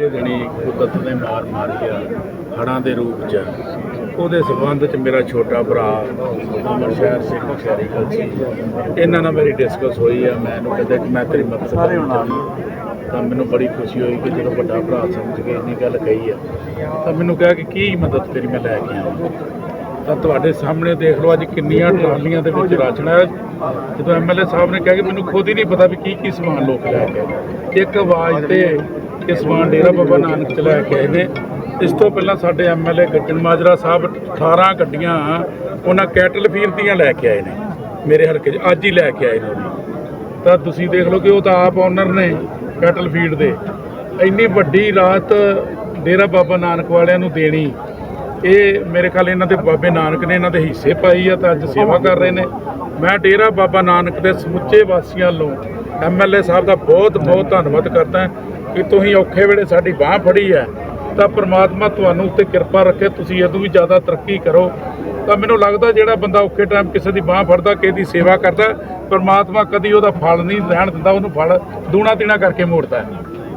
ਪਿਛਲੇ ਦਿਨੀ ਕੁਦਰਤ ਨੇ ਮਾਰ ਮਾਰੀ ਆ ਹੜ੍ਹਾਂ ਦੇ ਰੂਪ ਚ ਉਹਦੇ ਸਬੰਧ ਚ ਮੇਰਾ ਛੋਟਾ ਭਰਾ ਅਮਰ ਸ਼ਹਿਰ ਸਿੰਘ ਖੈਰੀ ਕਲਸੀ ਇਹਨਾਂ ਨਾਲ ਮੇਰੀ ਡਿਸਕਸ ਹੋਈ ਆ। ਮੈਂ ਇਹਨੂੰ ਕਹਿੰਦਾ ਕਿ ਮੈਂ ਤੇਰੀ ਮਦਦ ਸਾਰੇ ਤਾਂ ਮੈਨੂੰ ਬੜੀ ਖੁਸ਼ੀ ਹੋਈ ਕਿ ਜਦੋਂ ਵੱਡਾ ਭਰਾ ਸਮਝ ਕੇ ਇੰਨੀ ਗੱਲ ਕਹੀ ਆ ਤਾਂ ਮੈਨੂੰ ਕਿਹਾ ਕਿ ਕੀ ਮਦਦ ਤੇਰੀ ਮੈਂ ਲੈ ਕੇ ਆਵਾਂ। ਤਾਂ ਤੁਹਾਡੇ ਸਾਹਮਣੇ ਦੇਖ ਲਓ ਅੱਜ ਕਿੰਨੀਆਂ ਟਰਾਲੀਆਂ ਦੇ ਵਿੱਚ ਰਾਸ਼ਨ ਹੈ ਜਦੋਂ ਐਮਐਲਏ ਸਾਹਿਬ ਨੇ ਕਿਹਾ ਕਿ ਮੈਨੂੰ ਖੁਦ ਹੀ ਨਹੀਂ ਪਤਾ ਵੀ ਕੀ ਕੀ ਸਮਾਨ ਲੋਕ ਲੈ ਕੇ। ਇੱਕ ਆਵਾਜ਼ ਤੇ ਇਹ ਸਮਾਨ ਡੇਰਾ ਬਾਬਾ ਨਾਨਕ ਚ ਲੈ ਕੇ ਆਏ ਨੇ। ਇਸ ਤੋਂ ਪਹਿਲਾਂ ਸਾਡੇ ਐਮਐਲਏ ਗੱਜਣ ਮਾਜਰਾ ਸਾਹਿਬ 18 ਗੱਡੀਆਂ ਉਹਨਾਂ ਕੈਟਲ ਫੀਰ ਦੀਆਂ ਲੈ ਕੇ ਆਏ ਨੇ, ਮੇਰੇ ਹਲਕੇ 'ਚ। ਅੱਜ ਹੀ ਲੈ ਕੇ ਆਏ ਨੇ ਤਾਂ ਤੁਸੀਂ ਦੇਖ ਲਓ ਕਿ ਉਹ ਤਾਂ ਆਪ ਓਨਰ ਨੇ ਕੈਟਲ ਫੀਡ ਦੇ। ਇੰਨੀ ਵੱਡੀ ਰਾਤ ਡੇਰਾ ਬਾਬਾ ਨਾਨਕ ਵਾਲਿਆਂ ਨੂੰ ਦੇਣੀ, ਇਹ ਮੇਰੇ ਖਿਆਲ ਇਹਨਾਂ ਦੇ ਬਾਬੇ ਨਾਨਕ ਨੇ ਇਹਨਾਂ ਦੇ ਹਿੱਸੇ ਪਾਈ ਆ ਤਾਂ ਅੱਜ ਸੇਵਾ ਕਰ ਰਹੇ ਨੇ। ਮੈਂ ਡੇਰਾ ਬਾਬਾ ਨਾਨਕ ਦੇ ਸਮੁੱਚੇ ਵਾਸੀਆਂ ਵੱਲੋਂ ਐਮਐਲਏ ਸਾਹਿਬ ਦਾ ਬਹੁਤ ਬਹੁਤ ਧੰਨਵਾਦ ਕਰਦਾ। ਕਿ ਤੁਸੀਂ ਔਖੇ ਵੇਲੇ ਸਾਡੀ ਬਾਹ ਫੜੀ ਹੈ, ਤਾਂ ਪ੍ਰਮਾਤਮਾ ਤੁਹਾਨੂੰ ਉੱਤੇ ਕਿਰਪਾ ਰੱਖੇ, ਤੁਸੀਂ ਇਹ ਵੀ ਜ਼ਿਆਦਾ ਤਰੱਕੀ ਕਰੋ। ਤਾਂ ਮੈਨੂੰ ਲੱਗਦਾ ਜਿਹੜਾ ਬੰਦਾ ਔਖੇ ਟਾਈਮ ਕਿਸੇ ਦੀ ਬਾਹ ਫੜਦਾ, ਕਿਸੇ ਦੀ ਸੇਵਾ ਕਰਦਾ, ਪ੍ਰਮਾਤਮਾ ਕਦੀ ਉਹਦਾ ਫਲ ਨਹੀਂ ਰਹਿਣ ਦਿੰਦਾ, ਉਹਨੂੰ ਫਲ ਦੂਣਾ ਤੀਣਾ ਕਰਕੇ ਮੋੜਦਾ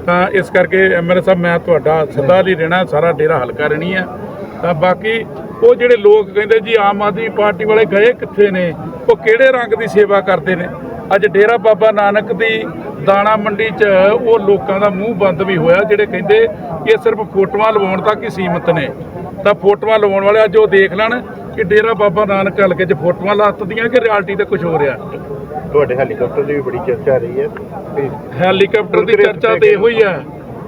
ਤਾਂ ਇਸ ਕਰਕੇ ਐਮਐਲਏ ਸਾਹਿਬ, ਮੈਂ ਤੁਹਾਡਾ ਸਦਾ ਲਈ ਰਹਿਣਾ, ਸਾਰਾ ਡੇਰਾ ਹਲਕਾ ਰਹਿਣੀ ਹੈ। ਤਾਂ ਬਾਕੀ ਉਹ ਜਿਹੜੇ ਲੋਕ ਕਹਿੰਦੇ ਜੀ, ਆਮ ਆਦਮੀ ਪਾਰਟੀ ਵਾਲੇ ਗਏ ਕਿੱਥੇ ਨੇ? ਉਹ ਕਿਹੜੇ ਰੰਗ ਦੀ ਸੇਵਾ ਕਰਦੇ ਨੇ? ਅੱਜ ਡੇਰਾ ਬਾਬਾ ਨਾਨਕ ਦੀ ਦਾਣਾ ਮੰਡੀ 'ਚ ਉਹ ਲੋਕਾਂ ਦਾ ਮੂੰਹ ਬੰਦ ਵੀ ਹੋਇਆ ਜਿਹੜੇ ਕਹਿੰਦੇ ਇਹ ਸਿਰਫ ਫੋਟੋਆਂ ਲਵਾਉਣ ਤੱਕ ਹੀ ਸੀਮਤ ਨੇ। ਤਾਂ ਫੋਟੋਆਂ ਲਵਾਉਣ ਵਾਲੇ ਅੱਜ ਉਹ ਦੇਖ ਲੈਣ ਕਿ ਡੇਰਾ ਬਾਬਾ ਨਾਨਕ ਹਲਕੇ 'ਚ ਫੋਟੋਆਂ ਲੱਤਦੀਆਂ ਕਿ ਰਿਐਲਿਟੀ ਤੇ ਕੁਝ ਹੋ ਰਿਹਾ। ਤੁਹਾਡੇ ਹੈਲੀਕਾਪਟਰ ਦੀ ਵੀ ਬੜੀ ਚਰਚਾ ਰਹੀ ਹੈ। ਹੈਲੀਕਾਪਟਰ ਦੀ ਚਰਚਾ ਤੇ ਇਹੋ ਹੀ ਆ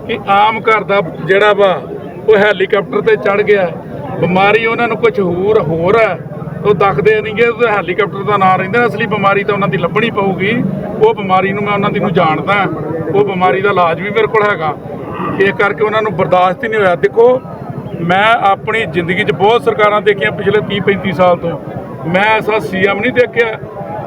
ਕਿ ਆਮ ਘਰ ਦਾ ਜਿਹੜਾ ਵਾ ਉਹ ਹੈਲੀਕਾਪਟਰ ਤੇ ਚੜ ਗਿਆ। ਬਿਮਾਰੀ ਉਹਨਾਂ ਨੂੰ ਕੁਝ ਹੋਰ ਹੋਰ ਆ ਉਹ ਦੱਖਦੇ ਨਹੀਂਗੇ ਉਹ ਹੈਲੀਕਾਪਟਰ ਦਾ ਨਾਂ ਰਹਿੰਦਾ, ਅਸਲੀ ਬਿਮਾਰੀ ਤਾਂ ਉਹਨਾਂ ਦੀ ਲੱਭਣੀ ਪਊਗੀ। ਉਹ ਬਿਮਾਰੀ ਨੂੰ ਮੈਂ ਉਹਨਾਂ ਦੀ ਨੂੰ ਜਾਣਦਾ, ਉਹ ਬਿਮਾਰੀ ਦਾ ਇਲਾਜ ਵੀ ਮੇਰੇ ਕੋਲ ਹੈਗਾ। ਇਹ ਕਰਕੇ ਉਹਨਾਂ ਨੂੰ ਬਰਦਾਸ਼ਤ ਹੀ ਨਹੀਂ ਹੋਇਆ। ਦੇਖੋ, ਮੈਂ ਆਪਣੀ ਜ਼ਿੰਦਗੀ 'ਚ ਬਹੁਤ ਸਰਕਾਰਾਂ ਦੇਖੀਆਂ ਪਿਛਲੇ 30 35 ਸਾਲ ਤੋਂ। ਮੈਂ ਐਸਾ ਸੀਐਮ ਨਹੀਂ ਦੇਖਿਆ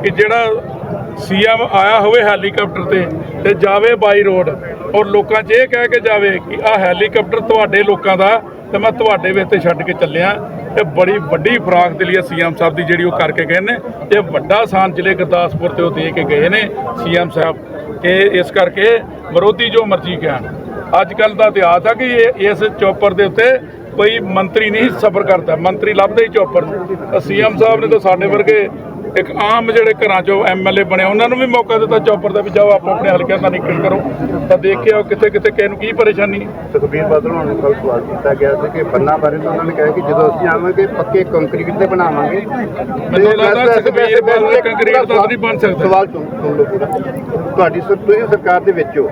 ਕਿ ਜਿਹੜਾ ਸੀਐਮ ਆਇਆ ਹੋਵੇ ਹੈਲੀਕਾਪਟਰ ਤੇ ਤੇ ਜਾਵੇ ਬਾਈ ਰੋਡ। ਔਰ ਲੋਕਾਂ 'ਚ ਇਹ ਕਹਿ ਕੇ ਜਾਵੇ ਕਿ ਆ ਹੈਲੀਕਾਪਟਰ ਤੁਹਾਡੇ ਲੋਕਾਂ ਦਾ ਤੇ ਮੈਂ ਤੁਹਾਡੇ ਵਿੱਚ ਛੱਡ ਕੇ ਚੱਲਿਆ। ਇਹ ਬੜੀ ਵੱਡੀ ਫਰਾਕ ਦੇ ਲਈ ਸੀਐਮ ਸਾਹਿਬ ਦੀ ਜਿਹੜੀ ਉਹ ਕਰਕੇ ਗਏ ਨੇ ਇਹ ਵੱਡਾ ਸਾਨ ਜ਼ਿਲ੍ਹੇ ਗੁਰਦਾਸਪੁਰ ਤੇ ਉਹ ਦੇ ਕੇ ਗਏ ਨੇ ਸੀਐਮ ਸਾਹਿਬ ਕਿ ਇਸ ਕਰਕੇ ਵਿਰੋਧੀ ਜੋ ਮਰਜ਼ੀ ਕਹਿਣ। ਅੱਜ ਕੱਲ ਦਾ ਇਤਿਹਾਸ ਆ ਕਿ ਇਹ ਇਸ ਚੌਪਰ ਦੇ ਉੱਤੇ ਕੋਈ ਮੰਤਰੀ ਨਹੀਂ ਸਬਰ ਕਰਦਾ। ਮੰਤਰੀ ਲੱਭਦੇ ਹੀ ਚੌਪਰ ਨੂੰ। ਸੀਐਮ ਸਾਹਿਬ ਨੇ ਤਾਂ ਸਾਡੇ ਵਰਗੇ ਇੱਕ ਆਮ ਜਿਹੜੇ ਘਰਾਂ ਚੋਂ ਐਮਐਲਏ ਬਣੇ ਉਹਨਾਂ ਨੂੰ ਵੀ ਮੌਕਾ ਦਿੱਤਾ ਚੌਪਰ ਦਾ ਵੀ ਜਾਓ ਆਪੋ ਆਪਣੇ ਹਲਕਿਆਂ ਦਾ ਨਿਕਲ ਕਰੋ। ਤਾਂ ਦੇਖਿਆ ਕਿੱਥੇ ਕਿੱਥੇ ਕਿਸੇ ਨੂੰ ਕੀ ਪਰੇਸ਼ਾਨੀ। ਸੁਖਬੀਰ ਬਾਦਲ ਹੋਣਾ ਨੂੰ ਕੱਲ ਸਵਾਲ ਕੀਤਾ ਗਿਆ ਸੀ ਕਿ ਬੰਨਾ ਬਾਰੇ ਤਾਂ ਉਹਨਾਂ ਨੇ ਕਿਹਾ ਕਿ ਜਦੋਂ ਅਸੀਂ ਆਵਾਂਗੇ ਪੱਕੇ ਕੰਕਰੀਟ ਤੇ ਬਣਾਵਾਂਗੇ। ਮੈਨੂੰ ਲੱਗਦਾ ਸੁਖਬੀਰ ਬਾਦਲ ਕੰਕਰੀਟ ਦਾ ਤਾਂ ਨਹੀਂ ਬਣ ਸਕਦਾ। ਸਵਾਲ ਸੁਣ ਲਓ ਪੂਰਾ। ਤੁਹਾਡੀ ਤੁਸੀਂ ਸਰਕਾਰ ਦੇ ਵਿੱਚ ਹੋ।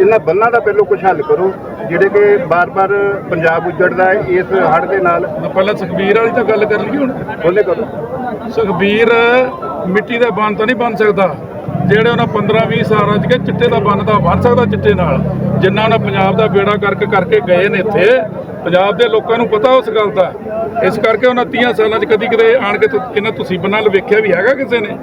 ਇਹਨਾਂ ਬੰਨਾਂ ਦਾ ਪਹਿਲੋਂ ਕੁਝ ਹੱਲ ਕਰੋ ਜਿਹੜੇ ਕਿ ਬਾਰ-ਬਾਰ ਪੰਜਾਬ ਉਜੜਦਾ ਹੈ ਇਸ ਹੜ੍ਹ ਦੇ ਨਾਲ। ਪਹਿਲਾਂ ਸੁਖਬੀਰ ਵਾਲੀ ਤਾਂ ਗੱਲ ਕਰ ਲਈਏ ਹੁਣ। ਉਹਨੇ ਕਰੋ। ਸੁਖਬੀਰ, ਮਿੱਟੀ ਦਾ ਬੰਨ ਤਾਂ ਨਹੀਂ ਬਣ ਸਕਦਾ। ਜਿਹੜੇ ਉਹਨਾਂ 15 20 ਸਾਲਾਂ ਚ ਕਿ ਚਿੱਟੇ ਦਾ ਬੰਨ ਤਾਂ ਬਣ ਸਕਦਾ ਚਿੱਟੇ ਨਾਲ। ਜਿੰਨਾ ਉਹਨਾਂ ਪੰਜਾਬ ਦਾ ਬੇੜਾ ਕਰਕੇ ਕਰਕੇ ਗਏ ਨੇ ਇੱਥੇ, ਪੰਜਾਬ ਦੇ ਲੋਕਾਂ ਨੂੰ ਪਤਾ ਉਸ ਗੱਲ ਦਾ। ਇਸ ਕਰਕੇ ਉਹਨਾਂ 30 ਸਾਲਾਂ ਚ ਕਦੀ ਕਦੇ ਆਣ ਕੇ ਤੁ- ਇਹਨਾਂ ਤੁਸੀਂ ਬੰਨਾਂ ਵੇਖਿਆ ਵੀ ਹੈਗਾ ਕਿਸੇ ਨੇ?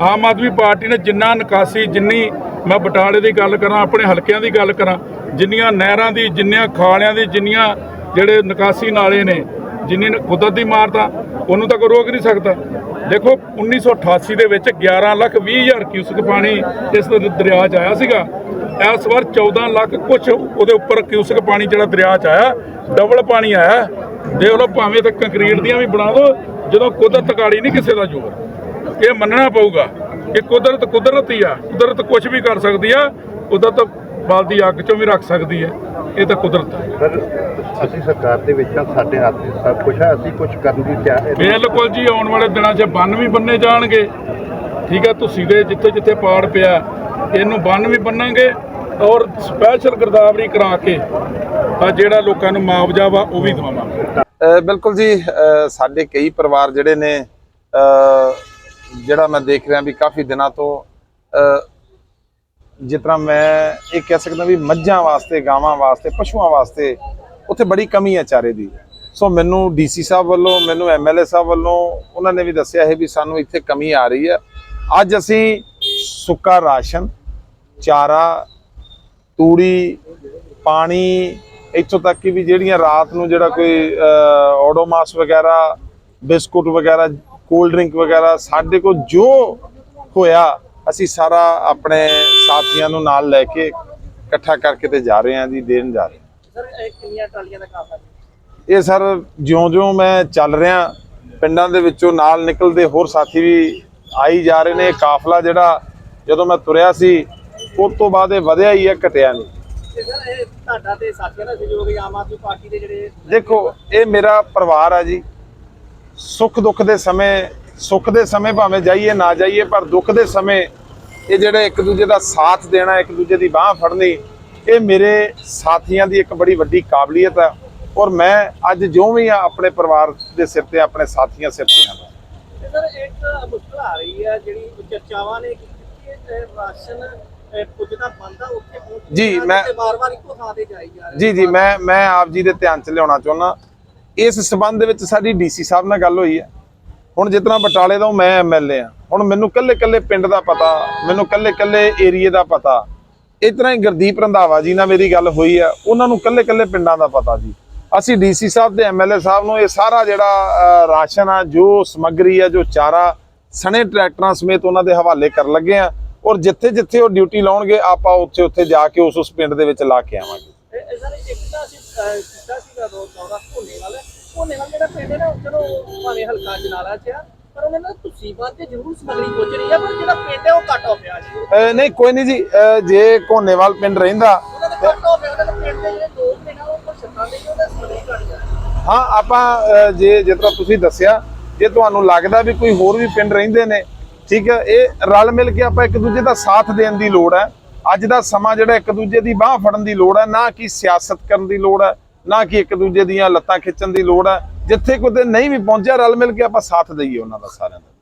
ਆਮ ਆਦਮੀ ਪਾਰਟੀ ਨੇ ਜਿੰਨਾ ਨਿਕਾਸੀ, ਜਿੰਨੀ ਮੈਂ ਬਟਾਲੇ ਦੀ ਗੱਲ ਕਰਾਂ, ਆਪਣੇ ਹਲਕਿਆਂ ਦੀ ਗੱਲ ਕਰਾਂ, ਜਿੰਨੀਆਂ ਨਹਿਰਾਂ ਦੀ, ਜਿੰਨੀਆਂ ਖਾਲਿਆਂ ਦੀ, ਜਿੰਨੀਆਂ ਜਿਹੜੇ ਨਿਕਾਸੀ ਨਾਲੇ ਨੇ ਜਿੰਨੀ ਨ- ਕੁਦਰਤ ਦੀ ਮਾਰ ਤਾਂ ਉਹਨੂੰ ਤਾਂ ਕੋਈ ਰੋਕ ਨਹੀਂ ਸਕਦਾ। ਦੇਖੋ 1988 ਦੇ ਵਿੱਚ 11 ਲੱਖ 20 ਹਜ਼ਾਰ ਕਿਊਸਕ ਪਾਣੀ ਇਸ ਦਰਿਆ 'ਚ ਆਇਆ ਸੀਗਾ। ਇਸ ਵਾਰ 14 ਲੱਖ ਕੁਛ ਉਹਦੇ ਉੱਪਰ ਕਿਊਸਕ ਪਾਣੀ ਜਿਹੜਾ ਦਰਿਆ 'ਚ ਆਇਆ, ਡਬਲ ਪਾਣੀ ਆਇਆ। ਦੇਖ ਲਓ, ਭਾਵੇਂ ਤੇ ਕੰਕਰੀਟ ਦੀਆਂ ਵੀ ਬਣਾ ਦਿਓ ਜਦੋਂ ਕੁਦਰਤ ਕਾੜੀ ਨਹੀਂ ਕਿਸੇ ਦਾ ਜ਼ੋਰ। ਇਹ ਮੰਨਣਾ ਪਊਗਾ ਕਿ ਕੁਦਰਤ ਕੁਦਰਤ ਹੀ ਆ, ਕੁਦਰਤ ਕੁਝ ਵੀ ਕਰ ਸਕਦੀ ਆ, ਕੁਦਰਤ ਬਲਦੀ ਅੱਗ 'ਚੋਂ ਵੀ ਰੱਖ ਸਕਦੀ ਹੈ ਇਹ ਤਾਂ ਕੁਦਰਤ ਹੈ। ਸਰ ਅਸੀਂ ਸਰਕਾਰ ਦੇ ਵਿੱਚ ਸਾਡੇ ਹੱਥ 'ਚ ਸਭ ਕੁਝ ਹੈ ਅਸੀਂ ਕੁਝ ਕਰਨ ਦੀ ਤਿਆਰ ਬਿਲਕੁਲ ਜੀ ਆਉਣ ਵਾਲੇ ਦਿਨਾਂ 'ਚ ਬੰਨ ਵੀ ਬੰਨੇ ਜਾਣਗੇ। ਠੀਕ ਹੈ ਤੁਸੀਂ ਦੇ ਜਿੱਥੇ ਜਿੱਥੇ ਪਾੜ ਪਿਆ ਇਹਨੂੰ ਬੰਨ ਵੀ ਬੰਨਾਂਗੇ ਔਰ ਸਪੈਸ਼ਲ ਗਰਦਾਵਰੀ ਕਰਾ ਕੇ ਤਾਂ ਜਿਹੜਾ ਲੋਕਾਂ ਨੂੰ ਮੁਆਵਜ਼ਾ ਵਾ ਉਹ ਵੀ ਦਵਾਵਾਂਗੇ। ਬਿਲਕੁਲ ਜੀ ਸਾਡੇ ਕਈ ਪਰਿਵਾਰ ਜਿਹੜੇ ਨੇ ਜਿਹੜਾ ਮੈਂ ਦੇਖ ਰਿਹਾ ਵੀ ਕਾਫੀ ਦਿਨਾਂ ਤੋਂ ਜਿਸ ਤਰ੍ਹਾਂ ਮੈਂ ਇਹ ਕਹਿ ਸਕਦਾ ਵੀ ਮੱਝਾਂ ਵਾਸਤੇ, ਗਾਵਾਂ ਵਾਸਤੇ, ਪਸ਼ੂਆਂ ਵਾਸਤੇ ਉੱਥੇ ਬੜੀ ਕਮੀ ਹੈ ਚਾਰੇ ਦੀ। ਸੋ ਮੈਨੂੰ ਡੀਸੀ ਸਾਹਿਬ ਵੱਲੋਂ, ਮੈਨੂੰ ਐਮਐਲਏ ਸਾਹਿਬ ਵੱਲੋਂ ਉਹਨਾਂ ਨੇ ਵੀ ਦੱਸਿਆ ਹੈ ਵੀ ਸਾਨੂੰ ਇੱਥੇ ਕਮੀ ਆ ਰਹੀ ਹੈ। ਅੱਜ ਅਸੀਂ ਸੁੱਕਾ ਰਾਸ਼ਨ, ਚਾਰਾ, ਤੂੜੀ, ਪਾਣੀ, ਇੱਥੋਂ ਤੱਕ ਕਿ ਵੀ ਜਿਹੜੀਆਂ ਰਾਤ ਨੂੰ ਜਿਹੜਾ ਕੋਈ ਓਡੋਮਾਸ ਵਗੈਰਾ, ਬਿਸਕੁਟ ਵਗੈਰਾ, ਕੋਲਡ ਡਰਿੰਕ ਵਗੈਰਾ ਸਾਡੇ ਕੋਲ ਜੋ ਹੋਇਆ ਅਸੀਂ ਸਾਰਾ ਆਪਣੇ ਸਾਥੀਆਂ ਨੂੰ ਨਾਲ ਲੈ ਕੇ ਇਕੱਠਾ ਕਰਕੇ ਤੇ ਜਾ ਰਹੇ ਹਾਂ ਜੀ ਦੇਣ ਜਾ ਰਹੇ ਸਰ ਇਹ ਕਿੰਨੀਆਂ ਟਰਾਲੀਆਂ ਦਾ ਕੰਮ ਹੈ? ਇਹ ਸਰ ਜਿਉਂ-ਜਿਉਂ ਮੈਂ ਚੱਲ ਰਿਹਾ ਪਿੰਡਾਂ ਦੇ ਵਿੱਚੋਂ ਨਾਲ ਨਿਕਲਦੇ ਹੋਰ ਸਾਥੀ ਵੀ ਆਈ ਜਾ ਰਹੇ ਨੇ। ਕਾਫਲਾ ਜਿਹੜਾ ਜਦੋਂ ਮੈਂ ਤੁਰਿਆ ਸੀ ਉਸ ਤੋਂ ਬਾਅਦ ਇਹ ਵਧਿਆ ਹੀ ਹੈ ਘਟਿਆ ਨਹੀਂ। ਤੇ ਸਰ ਇਹ ਤੁਹਾਡਾ ਤੇ ਸਾਥੀਆਂ ਦਾ ਸਹਿਯੋਗ ਹੈ ਆਮ ਆਦਮੀ ਪਾਰਟੀ ਦੇ ਜਿਹੜੇ ਦੇਖੋ ਇਹ ਮੇਰਾ ਪਰਿਵਾਰ ਆ ਜੀ। ਸੁੱਖ ਦੁੱਖ ਦੇ ਸਮੇਂ ਸੁੱਖ ਦੇ ਸਮੇਂ ਭਾਵੇਂ ਜਾਈਏ ਨਾ ਜਾਈਏ ਪਰ ਦੁੱਖ ਦੇ ਸਮੇਂ ਇਹ ਜਿਹੜੇ ਇੱਕ ਦੂਜੇ ਦਾ ਸਾਥ ਦੇਣਾ ਇੱਕ ਦੂਜੇ ਦੀ ਬਾਹ ਫੜਨੀ ਇਹ ਮੇਰੇ ਸਾਥੀਆਂ ਦੀ ਇੱਕ ਬੜੀ ਵੱਡੀ ਕਾਬਲੀਅਤ ਹੈ ਔਰ ਮੈਂ ਅੱਜ ਜੋ ਵੀ ਆ ਆਪਣੇ ਪਰਿਵਾਰ ਦੇ ਸਿਰ ਤੇ ਆਪਣੇ ਸਾਥੀਆਂ ਸਿਰ ਤੇ ਹਾਂ ਤੇ ਸਰ ਇੱਕ ਮੁਸ਼ਕਲ ਆ ਰਹੀ ਹੈ ਜਿਹੜੀ ਚਰਚਾਵਾਂ ਨੇ ਕੀਤੀ ਕਿ ਇਹ ਰਾਸ਼ਨ ਇਹ ਪੁੱਜਦਾ ਬੰਦਾ ਉੱਥੇ ਪਹੁੰਚ ਜੀ, ਮੈਂ- ਵਾਰ-ਵਾਰ ਇੱਕੋ ਥਾਂ ਤੇ ਜਾਈ ਜਾ ਰਿਹਾ ਜੀ ਜੀ ਮੈਂ ਮੈਂ ਆਪ ਜੀ ਦੇ ਧਿਆਨ ਚ ਲਿਆਉਣਾ ਚਾਹੁੰਦਾ। ਇਸ ਸਬੰਧ ਦੇ ਵਿੱਚ ਸਾਡੀ ਡੀਸੀ ਸਾਹਿਬ ਨਾਲ ਗੱਲ ਹੋਈ ਹੈ। ਹੁਣ ਜਿਤਨਾ ਬਟਾਲੇ ਦਾ ਉਹ ਮੈਂ ਐਮਐਲਏ ਆ ਹੁਣ ਮੈਨੂੰ ਕੱਲੇ ਕੱਲੇ ਪਿੰਡ ਦਾ ਪਤਾ, ਮੈਨੂੰ ਕੱਲੇ ਕੱਲੇ ਏਰੀਏ ਦਾ ਪਤਾ। ਇਸ ਤਰ੍ਹਾਂ ਹੀ ਗੁਰਦੀਪ ਰੰਧਾਵਾ ਜੀ ਨਾਲ ਮੇਰੀ ਗੱਲ ਹੋਈ ਆ, ਉਹਨਾਂ ਨੂੰ ਕੱਲੇ ਕੱਲੇ ਪਿੰਡਾਂ ਦਾ ਪਤਾ ਜੀ। ਅਸੀਂ ਡੀਸੀ ਸਾਹਿਬ ਤੇ ਐਮਐਲਏ ਸਾਹਿਬ ਨੂੰ ਇਹ ਸਾਰਾ ਜਿਹੜਾ ਰਾਸ਼ਨ ਆ, ਜੋ ਸਮੱਗਰੀ ਆ, ਜੋ ਚਾਰਾ, ਸਣੇ ਟਰੈਕਟਰਾਂ ਸਮੇਤ ਉਹਨਾਂ ਦੇ ਹਵਾਲੇ ਕਰਨ ਲੱਗੇ ਆ। ਔਰ ਜਿੱਥੇ ਜਿੱਥੇ ਉਹ ਡਿਊਟੀ ਲਾਉਣਗੇ, ਆਪਾਂ ਉੱਥੇ ਉੱਥੇ ਜਾ ਕੇ ਉਸ ਉਸ ਪਿੰਡ ਦੇ ਵਿੱਚ ਲਾ ਕੇ ਆਵਾਂਗੇ। ਸਰ ਇੱਕ ਤਾਂ ਅਸੀਂ ਕੀਤਾ ਸੀਗਾ ਦੌਰਾ ਭੋਲੇ ਵਾਲਾ। ਭੋਲੇ ਵਾਲਾ ਜਿਹੜਾ ਪਿੰਡ ਹੈ ਨਾ ਚਲੋ ਭਾਵੇਂ ਹਲਕਾ ਜਨਾਲਾ ਚ ਆ ਪਰ ਉਹਨੇ ਨਾ ਤੁਸੀਂ ਤੇ ਜ਼ਰੂਰ ਸਮਗਰੀ ਪਹੁੰਚ ਰਹੀ ਹੈ ਪਰ ਜਿਹੜਾ ਪਿੰਡ ਹੈ ਉਹ ਘੱਟ ਹੋ ਗਿਆ ਜੀ। ਅਹ ਨਹੀਂ ਕੋਈ ਨਹੀਂ ਜੀ ਅਹ ਜੇ ਕੋਨੇਵਾਲ ਪਿੰਡ ਰਹਿੰਦਾ ਉਹਨਾਂ ਦੇ ਘੱਟ ਹੋ ਗਿਆ ਉਹਨਾਂ ਦੇ ਪਿੰਡ ਦੇ ਜਿਹੜੇ ਲੋਕ ਨੇ ਨਾ ਉਹ ਕੁਛ ਛੱਤਾਂ ਦੇ ਉਹਦਾ ਸਮਗਰੀ ਘੱਟ ਗਿਆ ਹਾਂ। ਆਪਾਂ ਅਹ ਜੇ ਜਿਸ ਤਰ੍ਹਾਂ ਤੁਸੀਂ ਦੱਸਿਆ ਜੇ ਤੁਹਾਨੂੰ ਲੱਗਦਾ ਵੀ ਕੋਈ ਹੋਰ ਵੀ ਪਿੰਡ ਰਹਿੰਦੇ ਨੇ ਠੀਕ ਹੈ ਇਹ ਰਲ ਮਿਲ ਕੇ ਆਪਾਂ ਇੱਕ ਦੂਜੇ ਦਾ ਸਾਥ ਦੇਣ ਦੀ ਲੋੜ ਹੈ। ਅੱਜ ਦਾ ਸਮਾਂ ਜਿਹੜਾ ਇੱਕ ਦੂਜੇ ਦੀ ਬਾਹ ਫੜਨ ਦੀ ਲੋੜ ਹੈ ਨਾ ਕਿ ਸਿਆਸਤ ਕਰਨ ਦੀ ਲੋੜ ਹੈ। ਨਾ ਕਿ ਇੱਕ ਦੂਜੇ ਦੀਆਂ ਲੱਤਾਂ ਖਿੱਚਣ ਦੀ ਲੋੜ ਹੈ। ਜਿੱਥੇ ਕਿਤੇ ਨਹੀਂ ਵੀ ਪਹੁੰਚਿਆ, ਰਲ ਮਿਲ ਕੇ ਆਪਾਂ ਸਾਥ ਦਈਏ ਉਹਨਾਂ ਦਾ ਸਾਰਿਆਂ ਦਾ।